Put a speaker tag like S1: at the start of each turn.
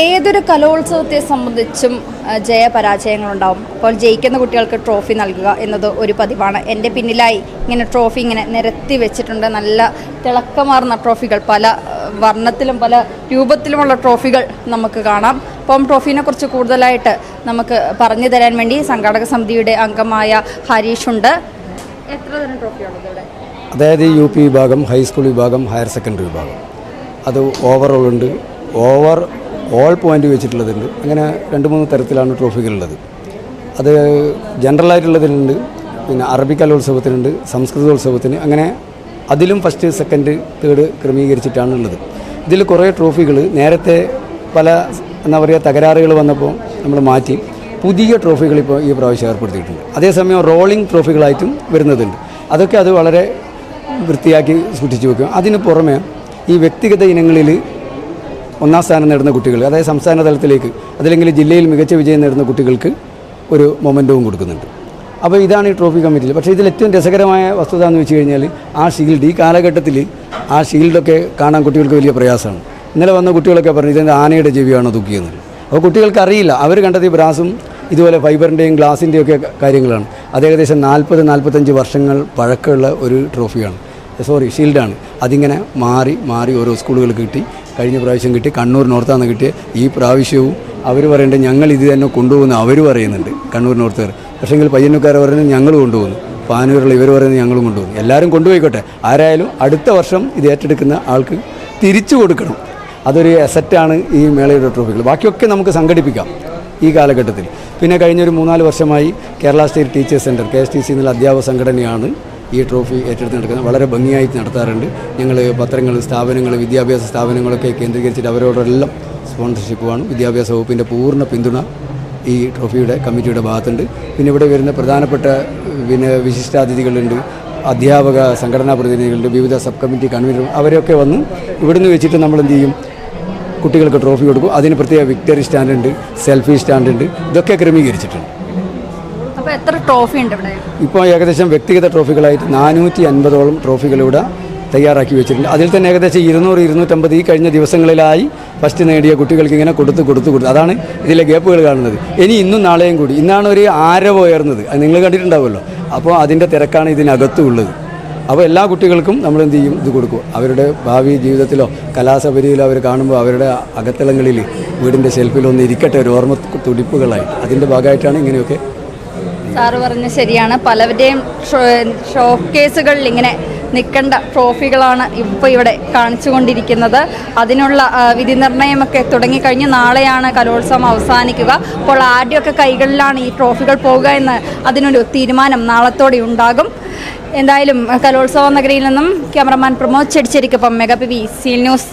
S1: ഏതൊരു കലോത്സവത്തെ സംബന്ധിച്ചും ജയപരാജയങ്ങളുണ്ടാവും അപ്പോൾ ജയിക്കുന്ന കുട്ടികൾക്ക് ട്രോഫി നൽകുക എന്നത് ഒരു പതിവാണ്. എന്റെ പിന്നിലായി ഇങ്ങനെ ട്രോഫി ഇങ്ങനെ നിരത്തി വെച്ചിട്ടുണ്ട്. നല്ല തിളക്കമാർന്ന ട്രോഫികൾ പല വർണത്തിലും പല രൂപത്തിലുമുള്ള ട്രോഫികൾ നമുക്ക് കാണാം. അപ്പം ട്രോഫീനെ കുറിച്ച് കൂടുതലായിട്ട് നമുക്ക് പറഞ്ഞു തരാൻ വേണ്ടി സംഘാടക സമിതിയുടെ അംഗമായ ഹരീഷ് ഉണ്ട്. എത്ര തരം ട്രോഫിയാണ് ഇവിടെ?
S2: അതായത് യു പി വിഭാഗം ഹൈസ്കൂൾ വിഭാഗം ഹയർ സെക്കൻഡറി വിഭാഗം. അത് ഓവറോൾ ഉണ്ട് ഓവർ ഓൾ പോയിന്റ് വെച്ചിട്ടുള്ളതുണ്ട്. അങ്ങനെ രണ്ട് മൂന്ന് തരത്തിലാണ് ട്രോഫികളുള്ളത് അത് ജനറലായിട്ടുള്ളതിനുണ്ട് പിന്നെ അറബി കലോത്സവത്തിനുണ്ട് സംസ്കൃതോത്സവത്തിന് അങ്ങനെ അതിലും ഫസ്റ്റ് സെക്കൻഡ് തേർഡ് ക്രമീകരിച്ചിട്ടാണ് ഉള്ളത്. ഇതിൽ കുറേ ട്രോഫികൾ നേരത്തെ പല എന്താ പറയുക തകരാറുകൾ വന്നപ്പോൾ നമ്മൾ മാറ്റി പുതിയ ട്രോഫികൾ ഇപ്പോൾ ഈ പ്രാവശ്യം ഏർപ്പെടുത്തിയിട്ടുണ്ട്. അതേസമയം റോളിംഗ് ട്രോഫികളായിട്ടും വരുന്നതുണ്ട്. അതൊക്കെ അത് വളരെ വൃത്തിയാക്കി സൂക്ഷിച്ചു വെക്കും അതിന് പുറമെ ഈ വ്യക്തിഗത ഇനങ്ങളിൽ ഒന്നാം സ്ഥാനം നേടുന്ന കുട്ടികൾ അതായത് സംസ്ഥാന തലത്തിലേക്ക് അതല്ലെങ്കിൽ ജില്ലയിൽ മികച്ച വിജയം നേടുന്ന കുട്ടികൾക്ക് ഒരു മൊമെന്റവും കൊടുക്കുന്നുണ്ട്. അപ്പോൾ ഇതാണ് ഈ ട്രോഫി കമ്മിറ്റിയിൽ പക്ഷേ ഇതിൽ ഏറ്റവും രസകരമായ വസ്തുത എന്ന് വെച്ച് കഴിഞ്ഞാൽ ആ ഷീൽഡ് ഈ കാലഘട്ടത്തിൽ ആ ഷീൽഡൊക്കെ കാണാൻ കുട്ടികൾക്ക് വലിയ പ്രയാസമാണ്. ഇന്നലെ വന്ന കുട്ടികളൊക്കെ പറഞ്ഞു ഇതിന്റെ ആനയുടെ ജീവിയാണ് തൂക്കിയെന്ന് അപ്പോൾ കുട്ടികൾക്ക് അറിയില്ല. അവർ കണ്ടത് ഈ ബ്രാസും ഇതുപോലെ ഫൈബറിന്റെയും ഗ്ലാസിന്റെയും ഒക്കെ കാര്യങ്ങളാണ്. അത് ഏകദേശം നാൽപ്പത് നാൽപ്പത്തഞ്ച് വർഷങ്ങൾ പഴക്കമുള്ള ഒരു ട്രോഫിയാണ് സോറി ഷീൽഡാണ് അതിങ്ങനെ മാറി മാറി ഓരോ സ്കൂളുകൾക്ക് കിട്ടി. കഴിഞ്ഞ പ്രാവശ്യം കിട്ടി. കണ്ണൂർ നോർത്താന്ന് കിട്ടിയ ഈ പ്രാവശ്യവും അവർ പറയുന്നുണ്ട് ഞങ്ങൾ ഇത് തന്നെ കൊണ്ടുപോകുന്നു അവർ പറയുന്നുണ്ട്. കണ്ണൂർ നോർത്തുകാർ. പക്ഷേങ്കിൽ പയ്യന്നൂക്കാർ പറയുന്നത് ഞങ്ങൾ കൊണ്ടുപോകുന്നു. പാനൂരുള്ള ഇവർ പറയുന്നത് ഞങ്ങളും കൊണ്ടുപോകുന്നു. എല്ലാവരും കൊണ്ടുപോയിക്കോട്ടെ. ആരായാലും അടുത്ത വർഷം ഇത് ഏറ്റെടുക്കുന്ന ആൾക്ക് തിരിച്ചു കൊടുക്കണം. അതൊരു അസറ്റാണ് ഈ മേളയുടെ ട്രോഫികൾ ബാക്കിയൊക്കെ നമുക്ക് സംഘടിപ്പിക്കാം ഈ കാലഘട്ടത്തിൽ. പിന്നെ കഴിഞ്ഞൊരു മൂന്നാൽ വർഷമായി Kerala state teachers centre K S T C എന്നുള്ള അധ്യാപക സംഘടനയാണ് ഈ ട്രോഫി ഏറ്റെടുത്ത് നടക്കുന്നത് വളരെ ഭംഗിയായിട്ട് നടത്താറുണ്ട്. ഞങ്ങൾ പത്രങ്ങൾ സ്ഥാപനങ്ങൾ വിദ്യാഭ്യാസ സ്ഥാപനങ്ങളൊക്കെ കേന്ദ്രീകരിച്ചിട്ട് അവരോടെല്ലാം സ്പോൺസർഷിപ്പുമാണ് വിദ്യാഭ്യാസ വകുപ്പിന്റെ പൂർണ പിന്തുണ ഈ ട്രോഫിയുടെ കമ്മിറ്റിയുടെ ഭാഗത്തുണ്ട്. പിന്നെ ഇവിടെ വരുന്ന പ്രധാനപ്പെട്ട പിന്നെ വിശിഷ്ടാതിഥികളുണ്ട്. അധ്യാപക സംഘടനാ പ്രതിനിധികളുണ്ട്. വിവിധ സബ് കമ്മിറ്റി കൺവീനർ അവരൊക്കെ വന്ന് ഇവിടുന്ന് വെച്ചിട്ട് നമ്മൾ എന്ത് ചെയ്യും? കുട്ടികൾക്ക് ട്രോഫി കൊടുക്കും. അതിന് പ്രത്യേക വിക്ടറി സ്റ്റാൻഡുണ്ട് സെൽഫി സ്റ്റാൻഡുണ്ട്. ഇതൊക്കെ ക്രമീകരിച്ചിട്ടുണ്ട്.
S1: അപ്പോൾ എത്ര ട്രോഫി ഉണ്ട്
S2: ഇപ്പോൾ ഏകദേശം വ്യക്തിഗത ട്രോഫികളായിട്ട് നാനൂറ്റി അൻപതോളം ട്രോഫികൾ ഇവിടെ തയ്യാറാക്കി വെച്ചിട്ടുണ്ട്. അതിൽ തന്നെ ഏകദേശം ഇരുന്നൂറ് ഇരുന്നൂറ്റമ്പത് ഈ കഴിഞ്ഞ ദിവസങ്ങളിലായി ഫസ്റ്റ് നേടിയ കുട്ടികൾക്ക് ഇങ്ങനെ കൊടുത്ത് കൊടുത്ത് കൊടുത്ത്. അതാണ് ഇതിലെ ഗ്യാപ്പുകൾ കാണുന്നത്. ഇനി ഇന്നും നാളെയും കൂടി. ഇന്നാണ് ഒരു ആരവ ഉയർന്നത്. അത് നിങ്ങൾ കണ്ടിട്ടുണ്ടാവുമല്ലോ. അപ്പോൾ അതിന്റെ തിരക്കാണ് ഇതിനകത്തുള്ളത്. അപ്പോൾ എല്ലാ കുട്ടികൾക്കും നമ്മൾ എന്ത് ചെയ്യും? ഇത് കൊടുക്കും. അവരുടെ ഭാവി ജീവിതത്തിലോ കലാസപരിയിലോ അവർ കാണുമ്പോൾ അവരുടെ അകത്തളങ്ങളിൽ വീടിന്റെ ഇരിക്കട്ടെ ഒരു ഓർമ്മ തുടിപ്പുകളായി. അതിന്റെ ഭാഗമായിട്ടാണ് ഇങ്ങനെയൊക്കെ
S1: സാറ് പറഞ്ഞ ശരിയാണ്. പലവരുടെയും ഷോക്കേസുകളിൽ ഇങ്ങനെ നിൽക്കേണ്ട ട്രോഫികളാണ് ഇപ്പോൾ ഇവിടെ കാണിച്ചുകൊണ്ടിരിക്കുന്നത്. അതിനുള്ള വിധി നിർണയമൊക്കെ തുടങ്ങിക്കഴിഞ്ഞ് നാളെയാണ് കലോത്സവം അവസാനിക്കുക. അപ്പോൾ ആരുടെയൊക്കെ കൈകളിലാണ് ഈ ട്രോഫികൾ പോവുക എന്ന് അതിനൊരു തീരുമാനം നാളത്തോടെ ഉണ്ടാകും. എന്തായാലും കലോത്സവ നഗരിയിൽ നിന്നും ക്യാമറമാൻ പ്രമോദ് ചെടിച്ചേരിക്കൊപ്പം മെഗാ പി വി സീൽ ന്യൂസ്.